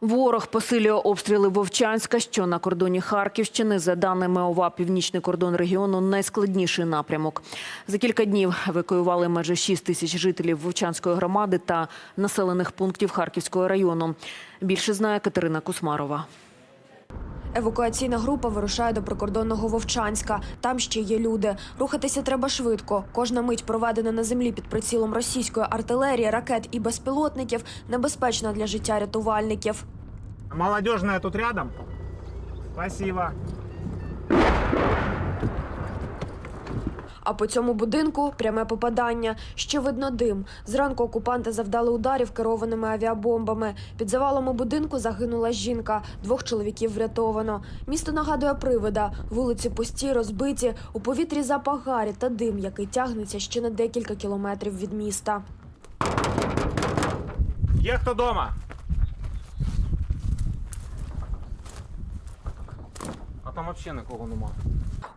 Ворог посилює обстріли Вовчанська, що на кордоні Харківщини. За даними ОВА, північний кордон регіону найскладніший напрямок. За кілька днів евакуювали майже 6 тисяч жителів Вовчанської громади та населених пунктів Харківського району. Більше знає Катерина Кусмарова. Евакуаційна група вирушає до прикордонного Вовчанська. Там ще є люди. Рухатися треба швидко. Кожна мить проведена на землі під прицілом російської артилерії, ракет і безпілотників небезпечна для життя рятувальників. Молодежная тут рядом. Спасибо. А по цьому будинку пряме попадання. Ще видно дим. Зранку окупанти завдали ударів керованими авіабомбами. Під завалами будинку загинула жінка. Двох чоловіків врятовано. Місто нагадує привида. Вулиці пусті, розбиті. У повітрі запах гарі та дим, який тягнеться ще на декілька кілометрів від міста. Є хто дома? А там взагалі нікого нема.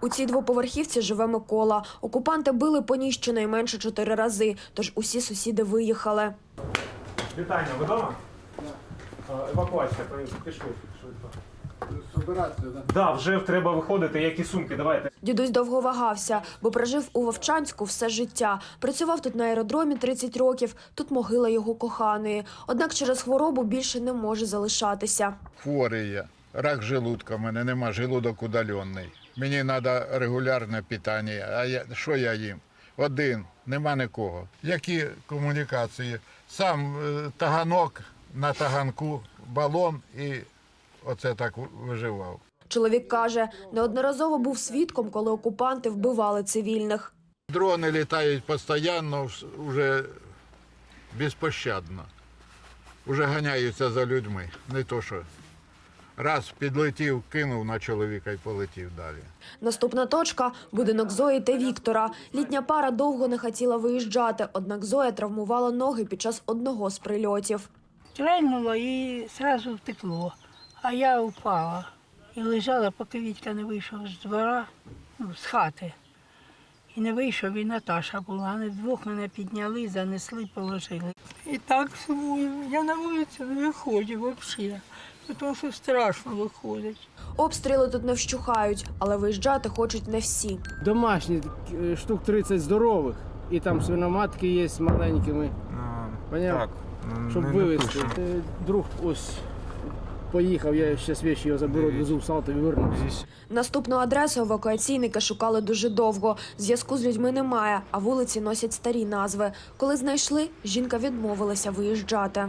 У цій двоповерхівці живе Микола. Окупанти били по ній щонайменше чотири рази, тож усі сусіди виїхали. Вітання, ви вдома? Е, Евакуація, пішли швидко. Собиратися, да? Да, вже треба виходити, які сумки, давайте. Дідусь довго вагався, бо прожив у Вовчанську все життя. Працював тут на аеродромі 30 років. Тут могила його коханої. Однак через хворобу більше не може залишатися. Хворий я. Рак желудка, в мене нема желудок удалений. Мені треба регулярне питання. А я, що я їм? Один, нема нікого. Які комунікації? Сам е, таганок на таганку, балон і оце так виживав. Чоловік каже, неодноразово був свідком, коли окупанти вбивали цивільних. Дрони літають постійно, вже безпощадно. Уже ганяються за людьми. Не то що. Раз підлетів, кинув на чоловіка і полетів далі. Наступна точка будинок Зої та Віктора. Літня пара довго не хотіла виїжджати, однак Зоя травмувала ноги під час одного з прильотів. Стрельнуло і одразу втекло. А я упала і лежала, поки Вітька не вийшов з двора, ну, з хати. І не вийшов, і Наташа була. Вони двох мене підняли, занесли, положили. І так сумую. Я на вулицю не виходжу взагалі, тому що страшно виходить. Обстріли тут не вщухають, але виїжджати хочуть не всі. Домашні е, штук 30 здорових, і там свиноматки є з маленькими, Понятно. Так, щоб не вивезти. напишемо. Друг ось поїхав, я зараз вещі його заберу, відвезу в Салтові, вернуся. Здесь Наступну адресу евакуаційники шукали дуже довго. Зв'язку з людьми немає, а вулиці носять старі назви. Коли знайшли, жінка відмовилася виїжджати.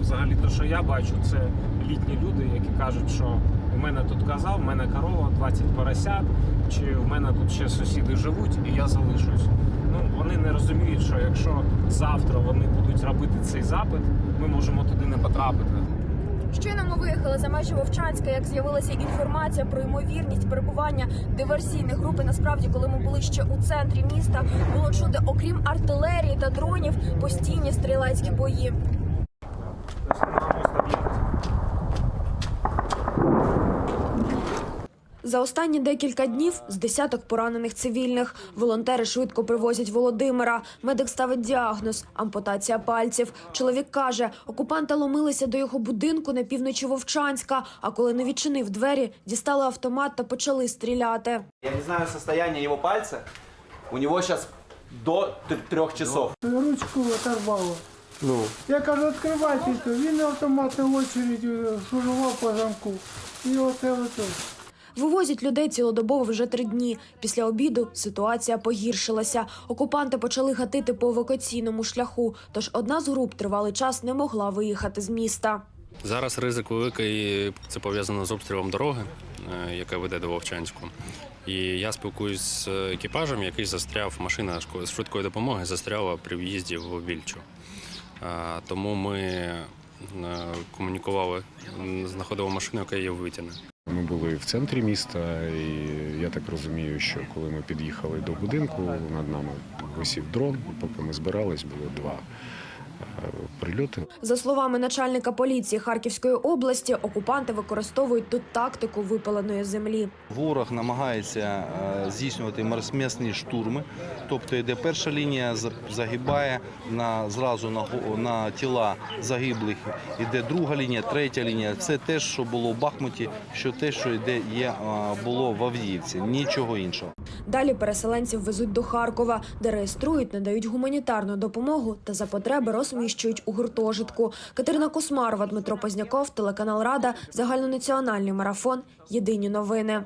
Взагалі, те, що я бачу, це літні люди, які кажуть, що у мене тут казав, у мене корова, 20 поросят, чи в мене тут ще сусіди живуть, і я залишусь. Ну вони не розуміють, що якщо завтра вони будуть робити цей запит, ми можемо туди не потрапити. Щойно ми виїхали за межі Вовчанська, як з'явилася інформація про ймовірність перебування диверсійних груп. І Насправді, коли ми були ще у центрі міста, було чути, окрім артилерії та дронів, постійні стрілецькі бої. Тобто на мост об'їхати. За останні декілька днів з десяток поранених цивільних. Волонтери швидко привозять Володимира. Медик ставить діагноз – ампутація пальців. Чоловік каже, окупанти ломилися до його будинку на півночі Вовчанська, а коли не відчинив двері, дістали автомат та почали стріляти. Я не знаю состояние его пальца. У него сейчас до т- трех часов. ручку оторвало. Я кажу, відкривайте, він автоматною очередю шурував по замку. І оце оце. Вивозять людей цілодобово вже три дні. Після обіду ситуація погіршилася. Окупанти почали гатити по евакуаційному шляху, тож одна з груп тривалий час не могла виїхати з міста. Зараз ризик великий, це пов'язано з обстрілом дороги, е, яка веде до Вовчанську. І я спілкуюсь з екіпажем, який застряв, машина шко- швидкої допомоги застряла при в'їзді в Вільчу. Е, Тому ми е, комунікували, знаходили машину, яка її витягне. Ми були в центрі міста, і я так розумію, що коли ми під'їхали до будинку, над нами висів дрон. Поки ми збирались, було два прильоти. За словами начальника поліції Харківської області, окупанти використовують тут тактику випаленої землі. Ворог намагається е, здійснювати місні штурми, тобто йде перша лінія, загибає на зразу на, на тіла загиблих. Іде друга лінія, третя лінія. Це те, що було в Бахмуті, що те, що йде є е, було в Авдіївці, нічого іншого. Далі переселенців везуть до Харкова, де реєструють, надають гуманітарну допомогу та за потреби розміщують у гуртожитку. Катерина Космарова, Дмитро Позняков, телеканал Рада, загальнонаціональний марафон. Єдині новини.